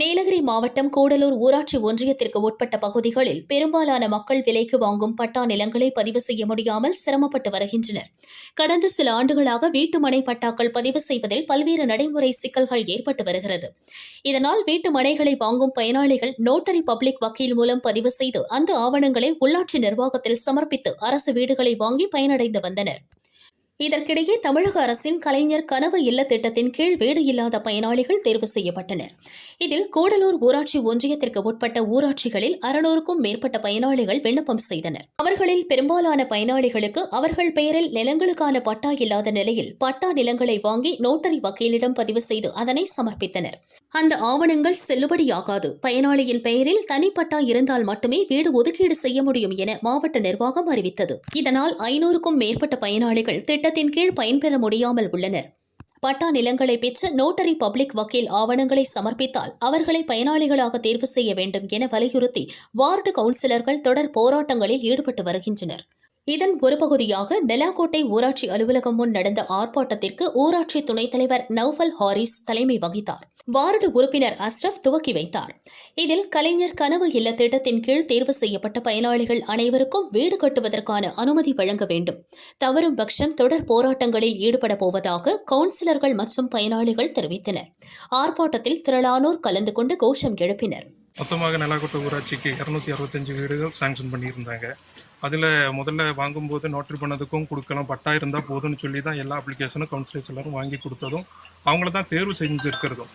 நீலகிரி மாவட்டம் கூடலூர் ஊராட்சி ஒன்றியத்திற்கு உட்பட்ட பகுதிகளில் பெரும்பாலான மக்கள் விலைக்கு வாங்கும் பட்டா நிலங்களை பதிவு செய்ய முடியாமல் சிரமப்பட்டு வருகின்றனர். கடந்த சில ஆண்டுகளாக வீட்டுமனை பட்டாக்கள் பதிவு செய்வதில் பல்வேறு நடைமுறை சிக்கல்கள் ஏற்பட்டு வருகிறது. இதனால் வீட்டு மனைகளை வாங்கும் பயனாளிகள் நோட்டரி பப்ளிக் வக்கீல் மூலம் பதிவு செய்து அந்த ஆவணங்களை உள்ளாட்சி நிர்வாகத்தில் சமர்ப்பித்து அரசு வீடுகளை வாங்கி பயனடைந்து வந்தனர். இதற்கிடையே தமிழக அரசின் கலைஞர் கனவு இல்ல திட்டத்தின் கீழ் வீடு இல்லாத பயனாளிகள் தேர்வு செய்யப்பட்டனர். இதில் கூடலூர் ஊராட்சி ஒன்றியத்திற்கு உட்பட்ட ஊராட்சிகளில் அறுநூறுக்கும் மேற்பட்ட பயனாளிகள் விண்ணப்பம் செய்தனர். அவர்களில் பெரும்பாலான பயனாளிகளுக்கு அவர்கள் பெயரில் நிலங்களுக்கான பட்டா இல்லாத நிலையில் பட்டா நிலங்களை வாங்கி நோட்டரி வக்கீலிடம் பதிவு செய்து அதனை சமர்ப்பித்தனர். அந்த ஆவணங்கள் செல்லுபடியாகாது. பயனாளியின் பெயரில் தனிப்பட்டா இருந்தால் மட்டுமே வீடு ஒதுக்கீடு செய்ய முடியும் என மாவட்ட நிர்வாகம் அறிவித்தது. இதனால் ஐநூறுக்கும் மேற்பட்ட பயனாளிகள் திட்டத்தின் கீழ் பயன்பெற முடியாமல் உள்ளனர். பட்டா நிலங்களை பெற்று நோட்டரி பப்ளிக் வக்கீல் ஆவணங்களை சமர்ப்பித்தால் அவர்களை பயனாளிகளாக தேர்வு செய்ய வேண்டும் என வலியுறுத்தி வார்டு கவுன்சிலர்கள் தொடர் போராட்டங்களில் ஈடுபட்டு வருகின்றனர். இதன் ஒரு பகுதியாக நெலாக்கோட்டை ஊராட்சி அலுவலகம் முன் நடந்த ஆர்ப்பாட்டத்திற்கு ஊராட்சி துணைத் தலைவர் நௌஃபல் ஹாரிஸ் தலைமை வகித்தார். வார்டு உறுப்பினர் அஸ்ரப் துவக்கி வைத்தார். இதில் கலைஞர் கனவு இல்ல திட்டத்தின் கீழ் தேர்வு செய்யப்பட்ட பயனாளிகள் அனைவருக்கும் வீடு கட்டுவதற்கான அனுமதி வழங்க வேண்டும். தவறும் பட்சம் தொடர் போராட்டங்களில் ஈடுபட போவதாக கவுன்சிலர்கள் மற்றும் பயனாளிகள் தெரிவித்தனர். ஆர்ப்பாட்டத்தில் திரளானோர் கலந்து கொண்டு கோஷம் எழுப்பினர். மொத்தமாக நிலாக்கோட்டை ஊராட்சிக்கு இரநூத்தி அறுபத்தஞ்சு வீடுகள் சாங்ஷன் பண்ணியிருந்தாங்க. அதில் முதல்ல வாங்கும்போது நோட்டரி பண்ணதுக்கும் கொடுக்கலாம் பட்டா இருந்தால் போதும்னு சொல்லி தான் எல்லா அப்ளிகேஷனும் கவுன்சிலர்ஸ் எல்லாரும் வாங்கி கொடுத்ததும் அவங்கள தான் தேர்வு செஞ்சுருக்கிறதும்.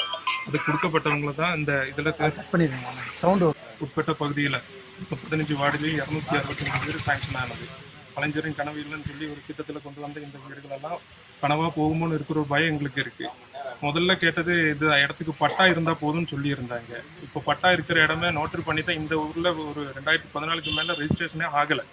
அது கொடுக்கப்பட்டவங்கள தான் இந்த இதில் பண்ணிடுங்க. சவுண்டு உட்பட்ட பகுதியில் முப்பத்தஞ்சு வார்டுலேயும் இரநூத்தி அறுபத்தஞ்சு வீடு சாங்ஷன் ஆனது. கலைஞரின் கனவு இல்லைன்னு சொல்லி ஒரு திட்டத்தில் கொண்டு வந்த இந்த வீடுகளெல்லாம் கனவாக போகுமோன்னு இருக்கிற ஒரு பயம் எங்களுக்கு இருக்குது முதல்ல கேட்டது இது இடத்துக்கு பட்டா இருந்தால் போதும்னு சொல்லியிருந்தாங்க. இப்போ பட்டா இருக்கிற இடமே நோட்டரி பண்ணி தான் இந்த ஊரில் ஒரு ரெண்டாயிரத்தி பதினாலுக்கு மேலே ரெஜிஸ்ட்ரேஷனே ஆகலை.